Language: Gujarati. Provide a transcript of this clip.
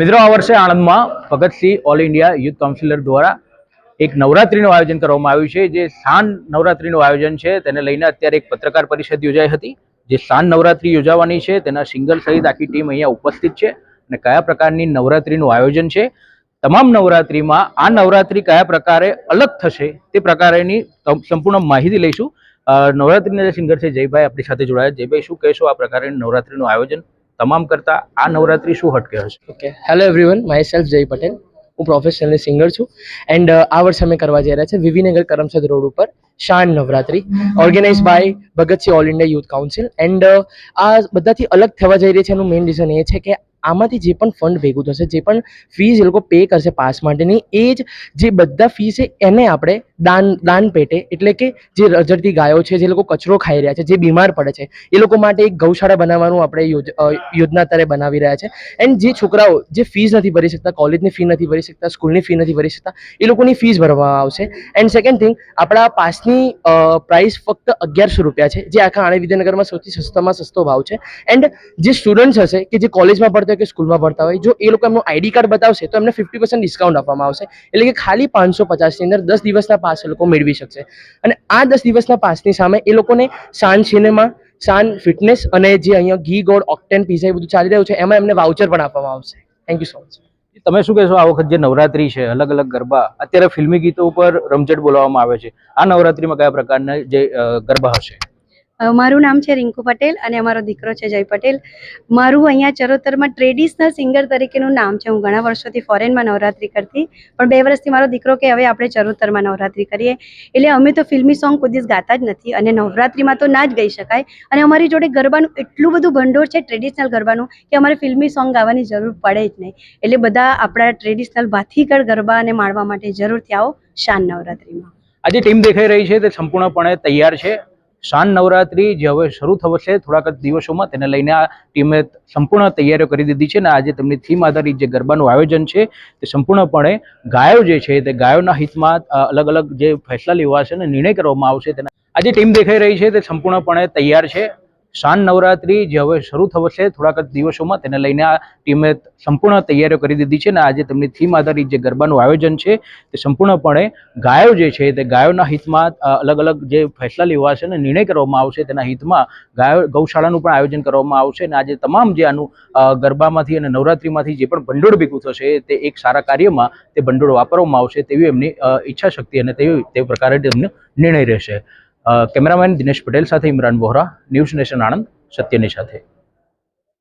મિત્રો, આ વર્ષે આણંદમાં Bhagat Singh all India youth councillor દ્વારા એક નવરાત્રીનું આયોજન કરવામાં આવ્યું છે. જે સાન નવરાત્રિનું આયોજન છે, તેને લઈને અત્યારે એક પત્રકાર પરિષદ યોજાઈ હતી. જે સાન નવરાત્રી યોજાવાની છે, તેના સિંગલ સહિત આખી ટીમ અહીંયા ઉપસ્થિત છે અને કયા પ્રકારની નવરાત્રિનું આયોજન છે, તમામ નવરાત્રિમાં આ નવરાત્રિ કયા પ્રકારે અલગ થશે તે પ્રકારેની સંપૂર્ણ માહિતી લઈશું. નવરાત્રિના જે સિંગર છે, જયભાઈ આપણી સાથે જોડાયા. જયભાઈ, શું કહેશો આ પ્રકારે નવરાત્રીનું આયોજન? તમામ કરતા આ નવરાત્રી શું હટકે હશે? Okay hello everyone myself Jay Patel. હું પ્રોફેશનલી સિંગર છું. એન્ડ આ વર્ષે અમે કરવા જઈ રહ્યા છે વિવિનગર કરમસદ રોડ ઉપર Shaan Navratri organise by Bhagat Singh all India youth council and આ બધાથી અલગ થવા જઈ રહી છે. એનું મેઇન રીઝન એ છે કે આમાંથી જે પણ ફંડ ભેગું થશે, જે પણ ફીઝ એ લોકો પે કરશે પાસ માટેની, એ જ જે બધા ફી છે, એને આપણે દાન દાન પેટે, એટલે કે જે રજડતી ગાયો છે, જે લોકો કચરો ખાઈ રહ્યા છે, જે બીમાર પડે છે, એ લોકો માટે એક ગૌશાળા બનાવવાનું આપણે યોજ યોજના અત્યારે બનાવી રહ્યા છે. એન્ડ જે છોકરાઓ, જે ફીઝ નથી ભરી શકતા કોલેજની ફી નથી ભરી શકતા સ્કૂલની ફી નથી ભરી શકતા, એ લોકોની ફીઝ ભરવામાં આવશે. એન્ડ સેકન્ડ થિંગ આપણા પાસની પ્રાઇસ ફક્ત અગિયારસો રૂપિયા છે, જે આખા આણંદ વિદ્યાનગરમાં સૌથી સસ્તામાં સસ્તો ભાવ છે. એન્ડ જે સ્ટુડન્ટ્સ હશે, કે જે કોલેજમાં ભણતા હોય કે સ્કૂલમાં ભરતા હોય. જો એ લોકો એમનું આઈડી કાર્ડ બતાવશે, તો એમને ફિફ્ટી પર્સન્ટ ડિસ્કાઉન્ટ આપવામાં આવશે. એટલે કે ખાલી પાંચસો પચાસની અંદર દસ દિવસના પાસ એ લોકો મેળવી શકશે. અને આ દસ દિવસના પાસની સામે એ લોકોને સાન સિનેમા સાન ફિટનેસ અને જે અહીંયા ઘી, ગોળ ઓક્ટેન પીઝા એ બધું ચાલી રહ્યું છે, એમાં એમને વાઉચર પણ આપવામાં આવશે. થેન્ક યુ સો મચ તમે શું કહેશો, આ વખત જે નવરાત્રી છે, અલગ અલગ ગરબા, અત્યારે ફિલ્મી ગીતો ઉપર રમઝટ બોલાવવામાં આવે છે. આ નવરાત્રીમાં કયા પ્રકારના જે ગરબા હશે? મારું નામ છે રિંકુ પટેલ અને અમારો દીકરો છે જય પટેલ. મારું અહીંયા ચરોતરમાં ટ્રેડિશનલ સિંગર તરીકેનું નામ છે. હું ઘણા વર્ષોથી ફોરેનમાં નવરાત્રી કરતી, પણ બે વર્ષથી મારો દીકરો કે હવે આપણે ચરોતરમાં નવરાત્રી કરીએ. એટલે અમે તો ફિલ્મી સોંગ કોઈ ગાતા જ નથી અને નવરાત્રીમાં તો ના જ ગઈ શકાય. અને અમારી જોડે ગરબાનું એટલું બધું ભંડોળ છે ટ્રેડિશનલ ગરબાનું કે અમારે ફિલ્મી સોંગ ગાવાની જરૂર પડે જ નહીં. એટલે બધા આપણા ટ્રેડિશનલ ભાથીગળ ગરબાને માણવા માટે જરૂરથી આવો શાન નવરાત્રીમાં. આજે ટીમ દેખાઈ રહી છે. તે સંપૂર્ણપણે તૈયાર છે. શાન નવરાત્રી જે હવે શરૂ થશે થોડાક દિવસોમાં તેને લઈને આ ટીમે સંપૂર્ણ તૈયારીઓ કરી દીધી છે અને આજે તેમની થીમ આધારિત જે ગરબાનું આયોજન છે, તે સંપૂર્ણપણે ગાયો જે છે, તે ગાયોના હિતમાં અલગ અલગ જે ફેસલા લેવાશે અને નિર્ણય કરવામાં આવશે તેના આજે ટીમ દેખાઈ રહી છે, તે સંપૂર્ણપણે તૈયાર છે. શાન નવરાત્રી જે હવે શરૂ થશે થોડાક જ દિવસોમાં તેને લઈને આ ટીમે સંપૂર્ણ તૈયારીઓ કરી દીધી છે અને આજે તેમની થીમ આધારિત જે ગરબાનું આયોજન છે, તે સંપૂર્ણપણે ગાયો જે છે, તે ગાયોના હિતમાં અલગ અલગ જે ફેસલા લેવાશે અને નિર્ણય કરવામાં આવશે, તેના હિતમાં ગાયો, ગૌશાળાનું પણ આયોજન કરવામાં આવશે અને આજે તમામ જે આનું ગરબામાંથી અને નવરાત્રીમાંથી જે પણ ભંડોળ ભેગું થશે, તે એક સારા કાર્યમાં તે ભંડોળ વાપરવામાં આવશે તેવી એમની ઈચ્છા શક્તિ અને તેવી તે પ્રકારે તેમનો નિર્ણય રહેશે. કેમેરામેન દિનેશ પટેલ સાથે ઇમરાન વોહરા ન્યૂઝ નેશન આણંદ સત્યની સાથે.